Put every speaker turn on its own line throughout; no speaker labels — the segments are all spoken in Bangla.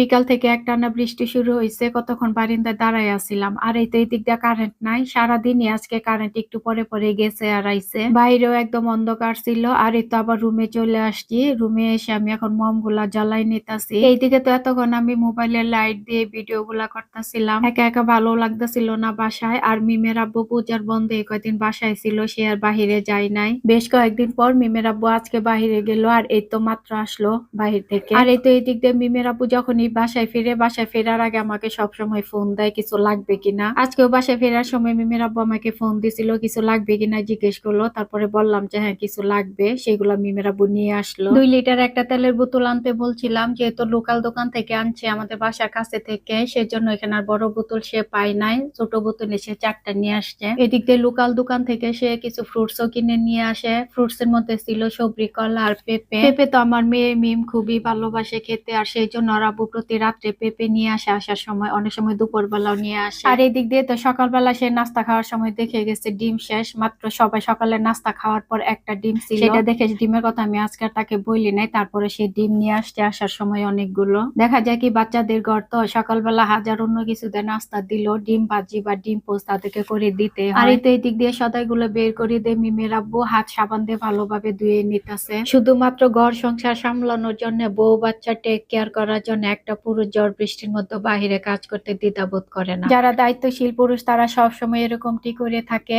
বিকাল থেকে একটানা বৃষ্টি শুরু হইছে, কতক্ষণ বারিন্দায় দাঁড়ায় আছিলাম। আর এই তো এই দিক দিয়ে কারেন্ট নাই, সারাদিনই আজকে কারেন্ট একটু পরে পরে গেছে আর আইছে। বাইরেও একদম অন্ধকার ছিল, আর এই তো আবার রুমে চলে আসছি। রুমে এসে আমি এখন মমগুলা জ্বালাই নিতাছি। এইদিকে তো এতক্ষণ আমি মোবাইলের লাইট দিয়ে ভিডিও গুলা করতেছিলাম। একা একা ভালো লাগতেছিল না বাসায়, আর মিমের আব্বু পূজার বন্ধ এই কয়দিন বাসায় ছিল, সে আর বাহিরে যায় নাই। বেশ কয়েকদিন পর মিমের আব্বু আজকে বাহিরে গেল, আর এই তো মাত্র আসলো বাহির থেকে। আর এই তো এই দিক দিয়ে মিমের আব্বু যখনই বাসায় ফিরে, বাসায় ফেরার আগে আমাকে সবসময় ফোন দেয়, কিছু লাগবে কিনা? আজকেও বাসায় ফেরার সময় মিমের আব্বু আমাকে ফোন দিছিল, কিছু লাগবে কিনা জিজ্ঞেস করল। তারপরে বললাম যে হ্যাঁ কিছু লাগবে। সেগুলো মিমের আব্বু নিয়ে আসলো। দুই লিটার একটা তেলের বোতল আনতে বলছিলাম, যেহেতু লোকাল দোকান থেকে আনছে আমাদের বাসার কাছে থেকে, সেজন্য এখানে আর বড় বোতল সে পায় নাই, ছোট বোতল এসে চারটা নিয়ে আসছে। এদিক দিয়ে লোকাল দোকান থেকে সে কিছু ফ্রুটসও কিনে নিয়ে আসে। ফ্রুটস এর মধ্যে ছিল সবরি কলা আর পেঁপে। পেঁপে তো আমার মেয়ে মিম খুবই ভালোবাসে খেতে, আর সেই জন্য ওর প্রতি রাত্রে পেঁপে নিয়ে আসে আসার সময় অনেক সময় দুপুর বেলাও নিয়ে আসে। আর এই দিক দিয়ে তো সকালবেলা সে নাস্তা খাওয়ার সময় দেখে গেছে ডিম শেষ মাত্র সবাই সকালে নাস্তা খাওয়ার পর একটা ডিম ছিল। সেটা দেখে ডিমের কথা আমি আজকে তাকে বলি নাই তারপরে সে ডিম নিয়ে আসছে আসার সময় অনেকগুলো। দেখা যায় কি বাচ্চাদের ঘর তো সকালবেলা হাজার অন্য কিছু দিয়ে নাস্তা দিল ডিম ভাজি বা ডিম পোস্ট তাদেরকে করে দিতে আর এই তো এই দিক দিয়ে সদাইগুলো বের করে দিয়ে মিমের আব্বু হাত সাবান দিয়ে ভালোভাবে ধুয়ে নিতেছে। শুধুমাত্র ঘর সংসার সামলানোর জন্য বউ বাচ্চা টেক কেয়ার করার জন্য একটা পুরুষ ঝড় বৃষ্টির মধ্যে বাহিরে কাজ করতে দ্বিধাবোধ করে না। যারা দায়িত্বশীল পুরুষ তারা সব সময় এরকমটি করে থাকে।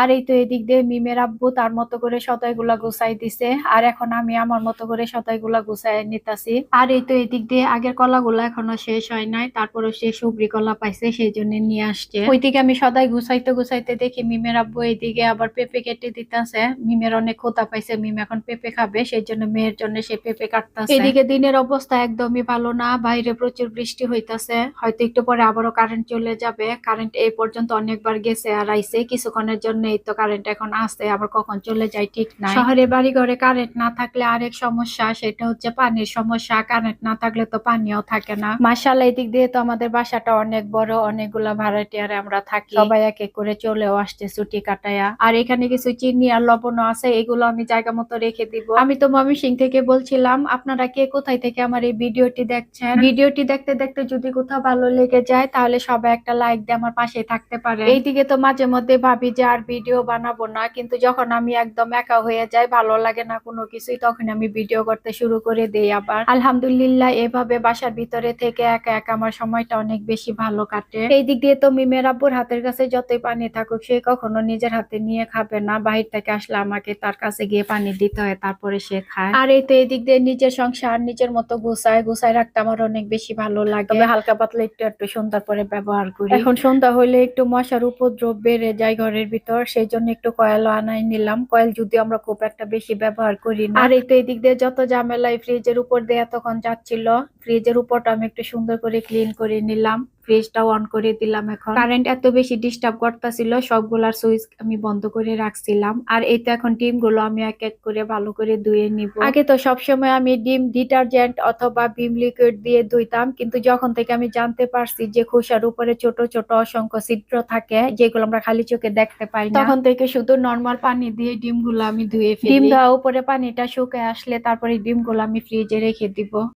আর এই তো এদিক দিয়ে মিমের আব্বু তার মতো করে সদাইগুলা গুছাই দিছে। আর এখন আমি আমার মতো করে সদাইগুলা গুছাই নিতাছি। আর এই তো এদিক দিয়ে আগের কলাগুলো এখনও শেষ হয় নাই। তারপরে সে সবরি কলা পাইছে সেই জন্য নিয়ে আসছে। ওইদিকে আমি সদাই গুছাইতে গুছাইতে দেখি মিমের আব্বু এইদিকে আবার পেঁপে কেটে দিতেছে। মিমের অনেক খোতা পাইছে মিম এখন পেঁপে খাবে। সেই জন্য মেয়ের জন্য সে পেঁপে কাটতেছে। এদিকে দিনের অবস্থা একদমই ভালো না। বাইরে প্রচুর বৃষ্টি হইতাছে। হয়তো একটু পরে আবারও কারেন্ট চলে যাবে। কারেন্ট এই পর্যন্ত অনেকবার গেছে আর আইসে কিছুক্ষণের জন্য এই তো কারেন্ট এখন আসে আবার কখন চলে যায় ঠিক না শহরে বাড়ি ঘরে কারেন্ট না থাকলে আরেক সমস্যা, সেটা হচ্ছে পানির সমস্যা। কারেন্ট না থাকলে তো পানিও থাকে না। মাসাল দিক দিয়ে তো আমাদের বাসাটা অনেক বড়। অনেকগুলা ভাড়াটিয়ারে আমরা থাকি। সবাই এক এক করে চলেও আসছে ছুটি কাটায়া। আর এখানে কিছু চিনি আর লবণও আছে। এগুলো আমি জায়গা মতো রেখে দিব। আমি তো মমি সিং থেকে বলছিলাম, আপনারা কে কোথায় থেকে আমার এই ভিডিওটি দেখছেন? ভিডিওটি দেখতে দেখতে যদি কোথাও ভালো লেগে যায় তাহলে সবাই একটা লাইক দিয়ে আমার পাশে থাকতে পারে। এইদিকে তো মাঝে মধ্যে ভাবি যে আর ভিডিও বানাবো না কিন্তু যখন আমি একদম একা হয়ে যাই ভালো লাগে না কোনো কিছুই তখন আমি ভিডিও করতে শুরু করে দেই আবার। আলহামদুলিল্লাহ এভাবে বাসার ভিতরে থেকে একা একা আমার সময়টা অনেক বেশি ভালো কাটে। এই দিক দিয়ে তো মিমের আব্বুর হাতের কাছে যতই পানি থাকুক সে কখনো নিজের হাতে নিয়ে খাবে না। বাহির থেকে আসলে আমাকে তার কাছে গিয়ে পানি দিতে হয় তারপরে সে খায়। আর এই তো এই দিক দিয়ে নিজের সংসার নিজের মতো গুছায় গুছায় রাখতে আমার অনেক বেশি ভালো লাগে। তবে হালকা পাতলা একটু একটু সন্ধ্যার পরে ব্যবহার করি। এখন সন্ধ্যা হলে একটু মশার উপদ্রব বেড়ে যায় ঘরের ভিতর সেই জন্য একটু কয়েল আনাই নিলাম। কয়েল যদি আমরা খুব একটা বেশি ব্যবহার করি না। আর এই তো এই দিক দিয়ে যত ঝামেলা ফ্রিজের উপর দিয়ে এতক্ষণ যাচ্ছিল ফ্রিজের উপরটা আমি একটু সুন্দর করে ক্লিন করে নিলাম। ফ্রিজটাও অন করে দিলাম এখন। কারেন্ট এত বেশি ডিস্টার্ব করতেছিল সবগুলার সুইচ আমি বন্ধ করে রাখছিলাম। আর এই তো এখন ডিমগুলো আমি এক এক করে ভালো করে ধুয়ে নিব। আগে তো সবসময় আমি ডিম ডিটারজেন্ট অথবা ভিম লিকুইড দিয়ে ধুইতাম কিন্তু যখন থেকে আমি জানতে পারছি যে খোসার উপরে ছোট ছোট অসংখ্য ছিদ্র থাকে যেগুলো আমরা খালি চোখে দেখতে পাই না তখন থেকে শুধু নর্মাল পানি দিয়ে ডিমগুলো আমি ধুয়ে ফেলি। ডিম দেওয়া উপরে পানিটা শুকায় আসলে তারপরে ডিমগুলো আমি ফ্রিজে রেখে দিব।